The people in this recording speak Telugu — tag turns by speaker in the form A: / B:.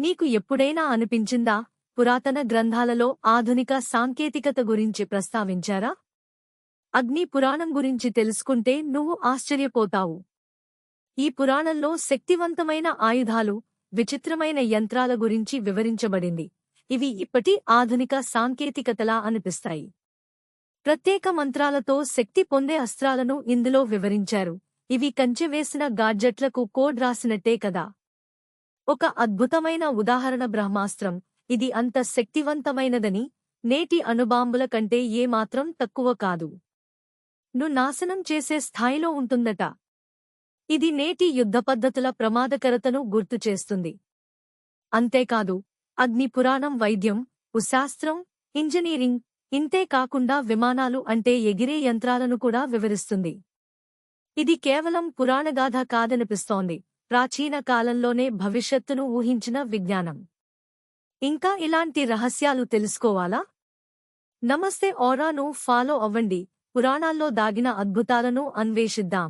A: నీకు ఎప్పుడైనా అనిపించిందా? పురాతన గ్రంథాలలో ఆధునిక సాంకేతికత గురించి ప్రస్తావించారా? అగ్ని పురాణం గురించి తెలుసుకుంటే నువ్వు ఆశ్చర్యపోతావు. ఈ పురాణంలో శక్తివంతమైన ఆయుధాలు విచిత్రమైన యంత్రాల గురించి వివరించబడింది. ఇవి ఇప్పటి ఆధునిక సాంకేతికతలా అనిపిస్తాయి. ప్రత్యేక మంత్రాలతో శక్తి పొందే అస్త్రాలను ఇందులో వివరించారు. ఇవి కంచెవేసిన గాడ్జెట్లకు కోడ్ రాసినట్టే కదా. ఒక అద్భుతమైన ఉదాహరణ బ్రహ్మాస్త్రం. ఇది అంత శక్తివంతమైనదని నేటి అణుబాంబుల కంటే ఏమాత్రం తక్కువ కాదు. ను నాశనం చేసే స్థాయిలో ఉంటుందట. ఇది నేటి యుద్ధ పద్ధతుల ప్రమాదకరతను గుర్తుచేస్తుంది అంతేకాదు అగ్ని పురాణం వైద్యం ఉశాస్త్రం ఇంజనీరింగ్ ఇంతే కాకుండా విమానాలు అంటే ఎగిరే యంత్రాలను కూడా వివరిస్తుంది. ఇది కేవలం పురాణగాథ కాదనిపిస్తోంది. ప్రాచీన కాలంలోనే భవిష్యత్తును ఊహించిన విజ్ఞానం. ఇంకా ఇలాంటి రహస్యాలు తెలుసుకోవాలా? నమస్తే ఓరాను ఫాలో అవ్వండి. పురాణాల్లో దాగిన అద్భుతాలను అన్వేషిద్దాం.